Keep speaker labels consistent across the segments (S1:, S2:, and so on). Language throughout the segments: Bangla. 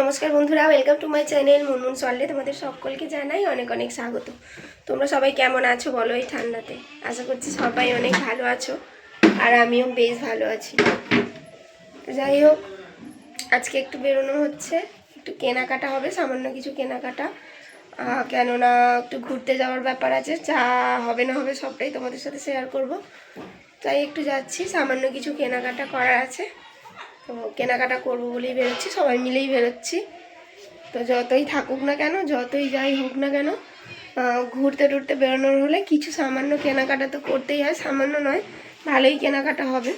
S1: নমস্কার বন্ধুরা welcome to my channel Munmun সল্লে তোমাদের সকলকে জানাই অনেক অনেক স্বাগত। তোমরা সবাই কেমন আছো বলো এই ঠান্ডাতে? আশা করছি সবাই অনেক ভালো আছো আর আমিও বেশ ভালো আছি। যাই হোক, আজকে একটু বেরোনো হচ্ছে, একটু কেনাকাটা হবে, সামান্য কিছু কেনাকাটা। কেননা একটু ঘুরতে যাওয়ার ব্যাপার আছে, যা হবে না হবে সবটাই তোমাদের সাথে শেয়ার করব। তাই একটু যাচ্ছি, সামান্য কিছু কেনাকাটা করার আছে। তো কেনাকাটা করব বলেই বেরোচ্ছি সবাই মিলেই বেরোচ্ছি। তো যতই থাকুক না কেন যতই যাই হোক না কেন ঘুরতে টুরতে বেরোনোর হলে কিছু সামান্য কেনাকাটা তো করতেই হয় সামান্য নয় ভালোই কেনাকাটা হবে।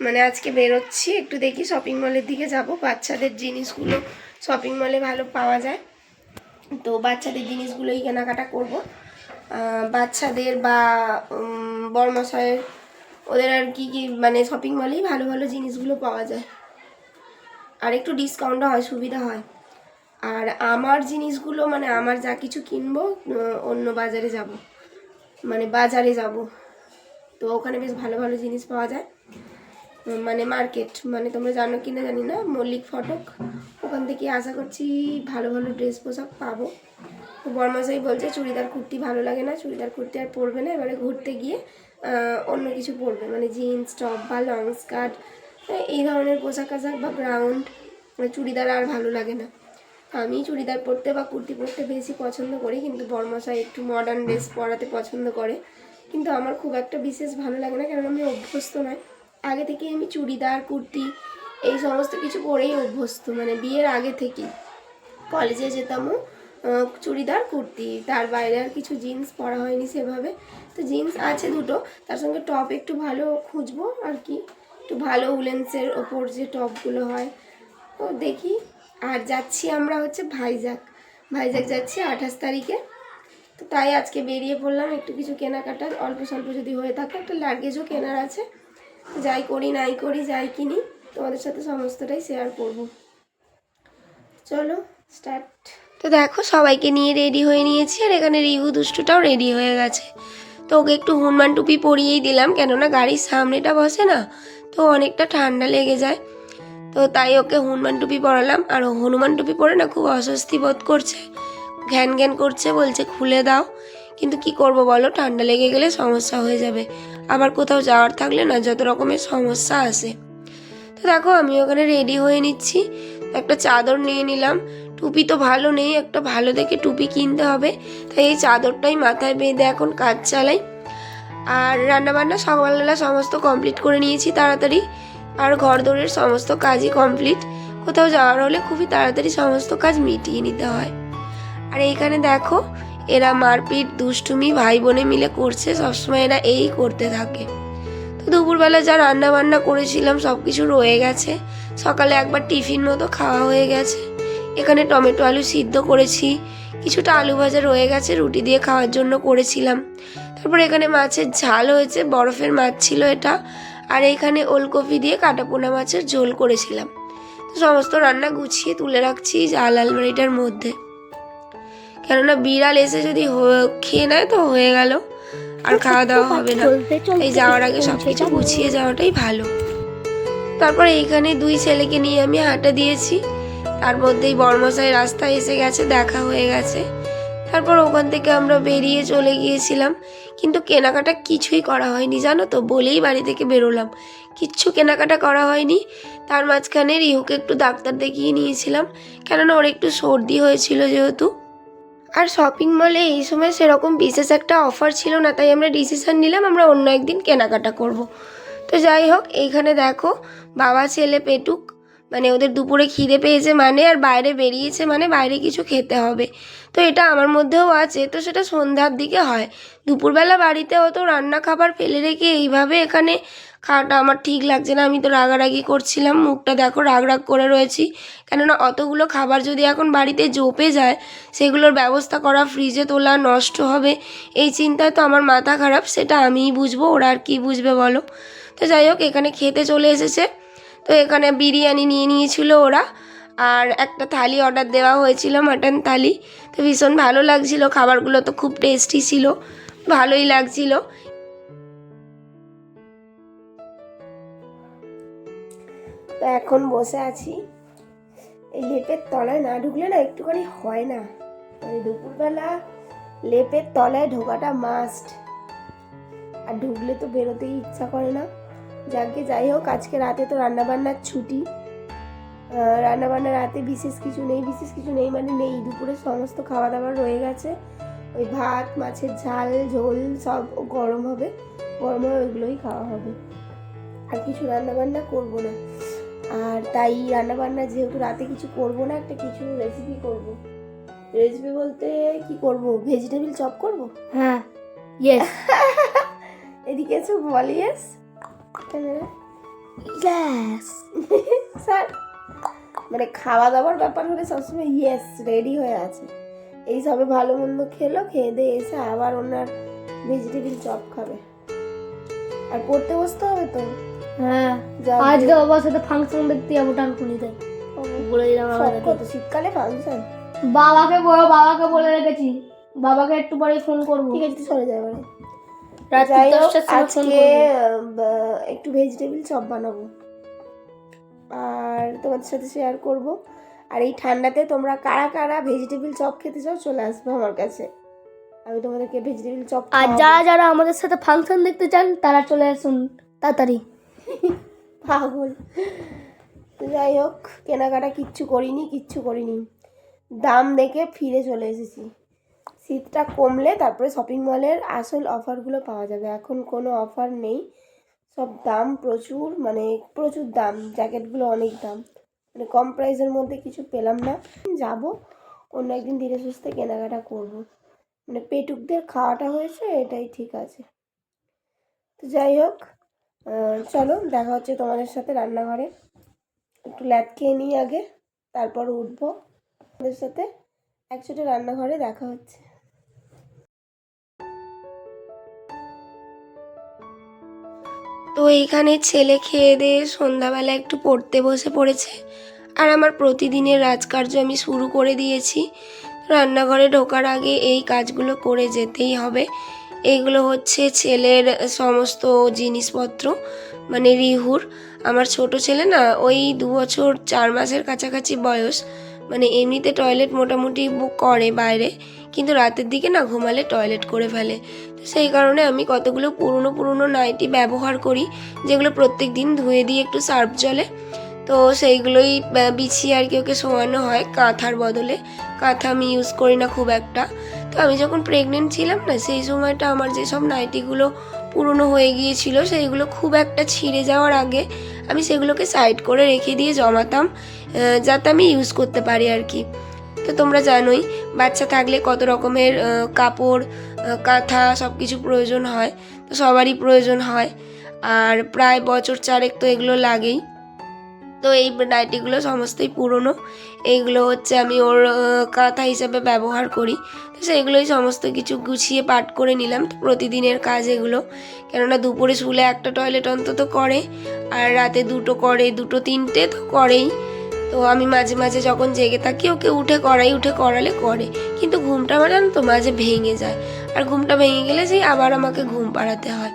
S1: মানে আজকে বেরোচ্ছি একটু দেখি শপিং মলের দিকে যাব বাচ্চাদের জিনিসগুলো শপিং মলে ভালো পাওয়া যায়। তো বাচ্চাদের জিনিসগুলোই কেনাকাটা করব। বাচ্চাদের বা উম, বড়মশাইয়ের ওদের আর কি কি মানে শপিং মলেই ভালো ভালো জিনিসগুলো পাওয়া যায়। আর একটু ডিসকাউন্টও হয়, সুবিধা হয়। আর আমার জিনিসগুলো মানে আমার যা কিছু কিনবো অন্য বাজারে যাব। মানে বাজারে যাব। তো ওখানে বেশ ভালো ভালো জিনিস পাওয়া যায়। মানে মার্কেট মানে তোমরা জানো কি না জানি না, মল্লিক ফটক। ওখান থেকে আশা করছি ভালো ভালো ড্রেস পোশাক পাবো। তো বর্মাশাই বলছে, চুড়িদার কুর্তি ভালো লাগে না, চুড়িদার কুর্তি আর পরবে না, এবারে ঘুরতে গিয়ে অন্য কিছু পরবে। মানে জিন্স টপ বা লং স্কার্ট এই ধরনের পোশাক আশাক বা গ্রাউন্ড চুড়িদার আর ভালো লাগে না। আমি চুড়িদার পরতে বা কুর্তি পরতে বেশি পছন্দ করি, কিন্তু বর্মাশাই একটু মডার্ন ড্রেস পরাতে পছন্দ করে। কিন্তু আমার খুব একটা বিশেষ ভালো লাগে না কারণ আমি অভ্যস্ত নয়। আগে থেকেই আমি চুড়িদার, কুর্তি এই সমস্ত কিছু পরেই অভ্যস্ত মানে বিয়ের আগে থেকেই। কলেজে যেতামও চুড়িদার, কুর্তি। তার বাইরে আর কিছু জিন্স পরা হয়নি সেভাবে। তো জিন্স আছে দুটো, তার সঙ্গে টপ একটু ভালো খুঁজবো আর কি। একটু ভালো উলেন্সের ওপর যে টপগুলো হয়। তো দেখি। আর যাচ্ছি আমরা হচ্ছে ভাইজাগ ভাইজাগ যাচ্ছি আঠাশ তারিখে। তো তাই আজকে বেরিয়ে পড়লাম একটু কিছু কেনাকাটার। অল্প স্বল্প যদি হয়ে থাকে একটা লাগেজও কেনার আছে। যাই করি নাই করি, যাই কিনি, তোমাদের সাথে সমস্তটাই শেয়ার করব। চলো স্টার্ট তো দেখো, সবাইকে নিয়ে রেডি হয়ে নিয়েছি, আর এখানে রিহু দুষ্টুটাও রেডি হয়ে গেছে। তো ওকে একটু হনুমান টুপি পরিয়েই দিলাম, কেননা গাড়ির সামনেটা বসে না। তো অনেকটা ঠান্ডা লেগে যায়। তো তাই ওকে হনুমান টুপি পরালাম। আর ও হনুমান টুপি পরে না খুব অস্বস্তি বোধ করছে। ঘ্যান ঘ্যান করছে, বলছে, খুলে দাও। কিন্তু কি করব বলো, ঠান্ডা লেগে গেলে সমস্যা হয়ে যাবে। আবার কোথাও যাওয়ার থাকলে না যত রকমের সমস্যা আসে। তো দেখো, আমি ওখানে রেডি হয়ে নিচ্ছি। একটা চাদর নিয়ে নিলাম। টুপি তো ভালো নেই, একটা ভালো দেখে টুপি কিনতে হবে। তাই এই চাদরটাই মাথায় বেঁধে এখন কাজ চালাই। আর রান্নাবান্না সকালবেলা সমস্ত কমপ্লিট করে নিয়েছি তাড়াতাড়ি। আর ঘর দৌড়ের সমস্ত কাজই কমপ্লিট কোথাও যাওয়ার হলে খুবই তাড়াতাড়ি সমস্ত কাজ মিটিয়ে নিতে হয়। আর এইখানে দেখো, এরা মারপিট, দুষ্টুমি ভাই বোনে মিলে করছে, সবসময় এরা এই করতে থাকে। তো দুপুরবেলা যা রান্না বান্না করেছিলাম সব কিছু রয়ে গেছে। সকালে একবার টিফিন মতো খাওয়া হয়ে গেছে। এখানে টমেটো আলু সিদ্ধ করেছি। কিছুটা আলু ভাজা রয়ে গেছে, রুটি দিয়ে খাওয়ার জন্য করেছিলাম। তারপর এখানে মাছের ঝাল হয়েছে বরফের মাছ ছিল এটা। আর এখানে ওলকপি দিয়ে কাটাপোনা মাছের ঝোল করেছিলাম। তো সমস্ত রান্না গুছিয়ে তুলে রাখছি জাল আলমারিটার মধ্যে। কেননা বিড়াল এসে যদি খেয়ে নেয় তো হয়ে গেল। আর খাওয়া দাওয়া হবে না। এই যাওয়ার আগে সব কিছু গুছিয়ে যাওয়াটাই ভালো। তারপরে এইখানে দুই ছেলেকে নিয়ে আমি হাঁটা দিয়েছি। তার মধ্যেই বর্মশাই রাস্তায় এসে গেছে দেখা হয়ে গেছে। তারপর ওখান থেকে আমরা বেরিয়ে চলে গিয়েছিলাম। কিন্তু কেনাকাটা কিছুই করা হয়নি, জানো তো? বলেই বাড়ি থেকে বেরোলাম। কিচ্ছু কেনাকাটা করা হয়নি। তার মাঝখানে রিহুকে একটু ডাক্তার দেখিয়ে নিয়েছিলাম। কেননা ওর একটু সর্দি হয়েছিল যেহেতু। আর শপিং মলে এই সময় সেরকম বিশেষ একটা অফার ছিল না, তাই আমরা ডিসিশন নিলাম আমরা অন্য একদিন কেনাকাটা করব। তো যাই হোক, এইখানে দেখো, বাবা, ছেলে পেটুক মানে ওদের দুপুরে খিদে পেয়েছে মানে আর বাইরে বেরিয়েছে মানে বাইরে কিছু খেতে হবে। তো এটা আমার মধ্যেও আছে, তো সেটা সন্ধ্যার দিকে হয়। দুপুরবেলা বাড়িতে অত রান্না খাবার ফেলে রেখে এইভাবে এখানে খাওয়াটা আমার ঠিক লাগছে না। আমি তো রাগারাগি করছিলাম, মুখটা দেখো রাগ রাগ করে রয়েছি। কেননা অতগুলো খাবার যদি এখন বাড়িতে জোপে যায়, সেগুলোর ব্যবস্থা করা ফ্রিজে তোলা নষ্ট হবে। এই চিন্তায় তো আমার মাথা খারাপ, সেটা আমিই বুঝব, ওরা আর কী বুঝবে বলো। তো যাই হোক, এখানে খেতে চলে এসেছে। তো এখানে বিরিয়ানি নিয়ে নিয়েছিল ওরা। আর একটা থালি অর্ডার দেওয়া হয়েছিল মাটন থালি। তো ভীষণ ভালো লাগছিল, খাবারগুলো তো খুব টেস্টি ছিল, ভালোই লাগছিল। তো এখন বসে আছি। এই লেপের তলায় না ঢুকলে না একটুখানি হয় না। মানে দুপুরবেলা লেপের তলায় ঢোকাটা মাস্ট আর ঢুকলে তো বেরোতেই ইচ্ছা করে না। যাকে যাই হোক আজকে রাতে তো রান্নাবান্নার ছুটি। রান্নাবান্না রাতে বিশেষ কিছু নেই বিশেষ কিছু নেই মানে নেই। দুপুরে সমস্ত খাওয়া দাওয়া রয়ে গেছে। ওই ভাত মাছের ঝাল ঝোল সব গরম হবে। গরম হবে ওইগুলোই খাওয়া হবে। আর কিছু রান্নাবান্না করব না। আর তাই রান্নাবান্না যেহেতু রাতে কিছু করব না একটা কিছু রেসিপি করব। রেসিপি বলতে কি করব? ভেজিটেবিল চপ করব?
S2: হ্যাঁ। ইয়েস
S1: এদিকে এসে বল ইয়েস স্যার মানে খাওয়া দাওয়ার ব্যাপার হলে সবসময় ইয়েস রেডি হয়ে আছে। এই সবে ভালো মন্দ খেলো খেয়ে দিয়ে এসে আবার ওনার ভেজিটেবিল চপ খাবে। আর পড়তে বসতে হবে তো?
S2: হ্যাঁ। আজকে বাবার সাথে ফাংশন দেখতে যাব টানকুনিতে বলে দিলাম
S1: কত শীতকালে ফাংশন
S2: বাবাকে বলো বাবাকে বলে রেখেছি। বাবাকে একটু পরে ফোন করব।
S1: ঠিক আছে চলে যাবে যাই হোক আজকে একটু ভেজিটেবিল চপ বানাবো। আর তোমাদের সাথে শেয়ার করব। আর এই ঠান্ডাতে তোমরা কারা কারা ভেজিটেবিল চপ খেতে চাও চলে আসবে আমার কাছে। আমি তোমাদেরকে ভেজিটেবিল চপ
S2: আর যারা যারা আমাদের সাথে ফাংশন দেখতে চান তারা চলে আসুন তাড়াতাড়ি।
S1: পাগল। তো যাই হোক কেনাকাটা কিচ্ছু করিনি কিচ্ছু করিনি। দাম দেখে ফিরে চলে এসেছি। শীতটা কমলে তারপরে শপিং মলের আসল অফারগুলো পাওয়া যাবে। এখন কোনো অফার নেই। সব দাম প্রচুর মানে প্রচুর দাম। জ্যাকেটগুলো অনেক দাম। মানে কম প্রাইসের মধ্যে কিছু পেলাম না। যাব, অন্য একদিন ধীরে সুস্থে কেনাকাটা করব। মানে পেটুকদের খাওয়াটা হয়েছে, এটাই ঠিক আছে। তো যাই হোক চলো, দেখা হচ্ছে তোমাদের সাথে রান্নাঘরে। একটু ল্যাদ খেয়ে নিই আগে, তারপর উঠবো। তোমাদের সাথে একসাথে রান্নাঘরে দেখা হচ্ছে। তো এইখানে ছেলে খেয়ে দিয়ে সন্ধ্যাবেলা একটু পড়তে বসে পড়েছে। আর আমার প্রতিদিনের রাজকার্য আমি শুরু করে দিয়েছি। রান্নাঘরে ঢোকার আগে এই কাজগুলো করে যেতেই হবে। এইগুলো হচ্ছে ছেলের সমস্ত জিনিসপত্র মানে রিহুর। আমার ছোট ছেলে না, ওই দু বছর চার মাসের কাছাকাছি বয়স। মানে এমনিতে টয়লেট মোটামুটি করে বাইরে। কিন্তু রাতের দিকে না ঘুমালে টয়লেট করে ফেলে। তো সেই কারণে আমি কতগুলো পুরনো পুরনো নাইটি ব্যবহার করি, যেগুলো প্রত্যেক দিন ধুয়ে দিয়ে একটু সার্ফ জলে। তো সেইগুলোই বিছিয়ে আর কি ওকে শোয়ানো হয় কাঁথার বদলে। কাঁথা আমি ইউজ করি না খুব একটা। তো আমি যখন প্রেগনেন্ট ছিলাম না, সেই সময়টা আমার যেসব নাইটিগুলো পুরনো হয়ে গিয়েছিল, সেইগুলো খুব একটা ছিঁড়ে যাওয়ার আগে আমি সেগুলোকে সাইড করে রেখে দিয়ে জমাতাম যাতে আমি ইউজ করতে পারি আর কি। তো তোমরা জানোই, বাচ্চা থাকলে কত রকমের কাপড় কাঁথা সব কিছু প্রয়োজন হয়, তো সবারই প্রয়োজন হয়। আর প্রায় বছর চারেক তো এগুলো লাগেই। তো এই নাইটিগুলো সমস্তই পুরনো। এইগুলো হচ্ছে আমি ওর কাঁথা হিসাবে ব্যবহার করি। তো সেইগুলোই সমস্ত কিছু গুছিয়ে পাট করে নিলাম, তো প্রতিদিনের কাজ এগুলো। কেননা দুপুরে শুলে একটা টয়লেট অন্তত করে, আর রাতে দুটো করে, দুটো তিনটে তো করেই। তো আমি মাঝে মাঝে যখন জেগে থাকি, ওকে উঠে করাই উঠে করালে করে। কিন্তু ঘুমটা আমার জানো তো মাঝে ভেঙে যায়। আর ঘুমটা ভেঙে গেলে সেই আবার আমাকে ঘুম পাড়াতে হয়।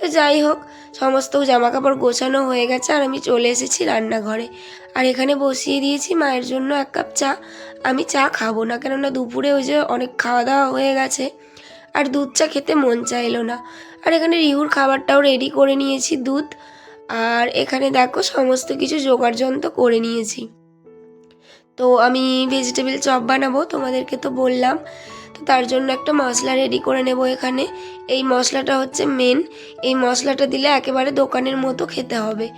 S1: তো যাই হোক, সমস্ত জামা কাপড় গোছানো হয়ে গেছে আর আমি চলে এসেছি রান্নাঘরে। আর এখানে বসিয়ে দিয়েছি মায়ের জন্য এক কাপ চা। আমি চা খাব না, কেননা দুপুরে ওই যে অনেক খাওয়া দাওয়া হয়ে গেছে। আর দুধ চা খেতে মন চাইলো না। আর এখানে রিহুর খাবারটাও রেডি করে নিয়েছি দুধ। আর এখানে দেখো সমস্ত কিছু জোগাড় যন্ত্র করে নিয়েছি। তো আমি ভেজিটেবিল চপ বানাবো, তোমাদেরকে তো বললাম। তো তার জন্য একটা মশলা রেডি করে নেব এখানে। এই মশলাটা হচ্ছে মেন এই মশলাটা দিলে একেবারে দোকানের মতো খেতে হবে।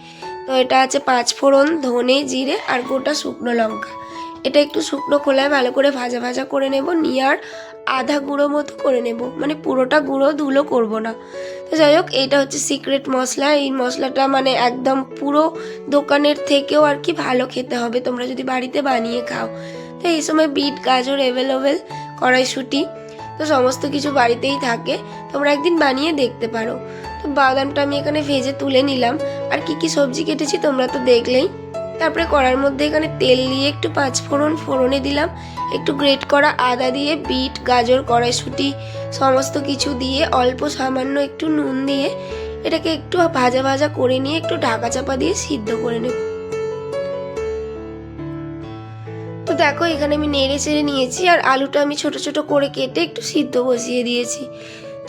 S1: তো এটা আছে পাঁচ ফোড়ন, ধনে, জিরে আর গোটা শুকনো লঙ্কা। এটা একটু শুকনো খোলায় ভালো করে ভাজা ভাজা করে নেব। নিয়ে আর আধা গুঁড়ো মতো করে নেব। মানে পুরোটা গুঁড়ো ধুলো করব না। তো যাই হোক, এইটা হচ্ছে সিক্রেট মশলা। এই মশলাটা মানে একদম পুরো দোকানের থেকেও আর কি ভালো খেতে হবে। তোমরা যদি বাড়িতে বানিয়ে খাও। তো এই সময় বিট, গাজর অ্যাভেলেবেল কড়াইশুঁটি, তো সমস্ত কিছু বাড়িতেই থাকে। তোমরা একদিন বানিয়ে দেখতে পারো। তো বাদামটা আমি এখানে ভেজে তুলে নিলাম। আর কি কি সবজি কেটেছি তোমরা তো দেখলেই। তারপরে কড়ার মধ্যে এখানে তেল দিয়ে একটু পাঁচ ফোড়ন ফোড়নে দিলাম। একটু গ্রেট করা আদা দিয়ে, বিট, গাজর, কড়াইশুঁটি সমস্ত কিছু দিয়ে, অল্প সামান্য একটু নুন দিয়ে এটাকে একটু ভাজা ভাজা করে নিয়ে একটু ঢাকা চাপা দিয়ে সিদ্ধ করে নেব। তো দেখো, এখানে আমি নেড়ে চেড়ে নিয়েছি আর আলুটা আমি ছোট ছোট করে কেটে একটু সিদ্ধ বসিয়ে দিয়েছি।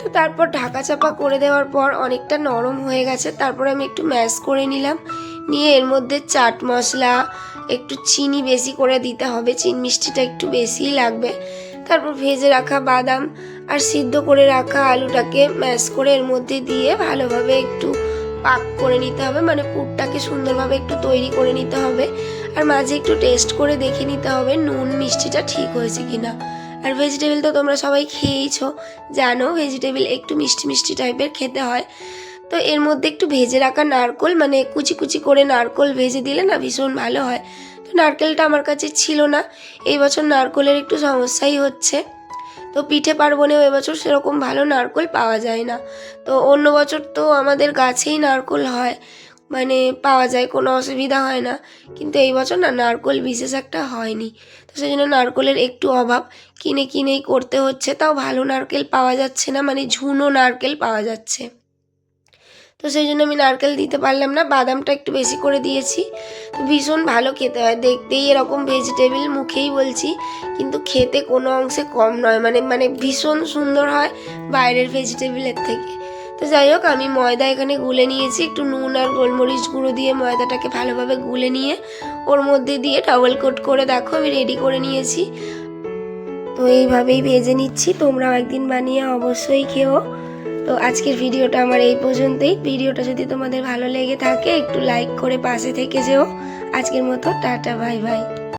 S1: তো তারপর ঢাকা চাপা করে দেওয়ার পর অনেকটা নরম হয়ে গেছে, তারপর আমি একটু ম্যাশ করে নিলাম। নিয়ে এর মধ্যে চাট মশলা, একটু চিনি বেশি করে দিতে হবে চিন মিষ্টিটা একটু বেশিই লাগবে। তারপর ভেজে রাখা বাদাম আর সিদ্ধ করে রাখা আলুটাকে ম্যাশ করে এর মধ্যে দিয়ে ভালোভাবে একটু পাক করে নিতে হবে মানে পুরটাকে সুন্দরভাবে একটু তৈরি করে নিতে হবে। আর মাঝে একটু টেস্ট করে দেখে নিতে হবে নুন মিষ্টিটা ঠিক হয়েছে কিনা। আর ভেজিটেবিল তো তোমরা সবাই খেয়েইছো, জানো ভেজিটেবিল একটু মিষ্টি মিষ্টি টাইপের খেতে হয়। তো এর মধ্যে একটু ভেজে রাখা নারকোল মানে কুচি কুচি করে নারকোল ভেজে দিলে না ভীষণ ভালো হয়। তো নারকেলটা আমার কাছে ছিল না। এই বছর নারকোলের একটু সমস্যাই হচ্ছে। তো পিঠে পার্বণেও এবছর সেরকম ভালো নারকোল পাওয়া যায় না। তো অন্য বছর তো আমাদের গাছেই নারকোল হয়। মানে পাওয়া যায়, কোনো অসুবিধা হয় না। কিন্তু এই বছর না নারকোল বিশেষ একটা হয়নি। তো সেই জন্য নারকোলের একটু অভাব। কিনে কিনেই করতে হচ্ছে, তাও ভালো নারকেল পাওয়া যাচ্ছে না মানে ঝুনো নারকেল পাওয়া যাচ্ছে। তো সেই জন্য আমি নারকেল দিতে পারলাম না, বাদামটা একটু বেশি করে দিয়েছি। তো ভীষণ ভালো খেতে হয়, দেখতেই এরকম ভেজিটেবিল মুখেই বলছি, কিন্তু খেতে কোনো অংশে কম নয় মানে মানে ভীষণ সুন্দর হয় বাইরের ভেজিটেবিলের থেকে। তো যাই হোক, আমি ময়দা এখানে গুলে নিয়েছি, একটু নুন আর গোলমরিচ গুঁড়ো দিয়ে ময়দাটাকে ভালোভাবে গুলে নিয়ে ওর মধ্যে দিয়ে ডাবল কোট করে দেখো, আমি রেডি করে নিয়েছি। তো এইভাবেই ভেজে নিচ্ছি, তোমরাও একদিন বানিয়ে অবশ্যই খেও। তো আজকের ভিডিওটা আমার এই পর্যন্তই। ভিডিওটা যদি তোমাদের ভালো লেগে থাকে, একটু লাইক করে পাশে থেকে যেও। আজকের মতো, টাটা বাই বাই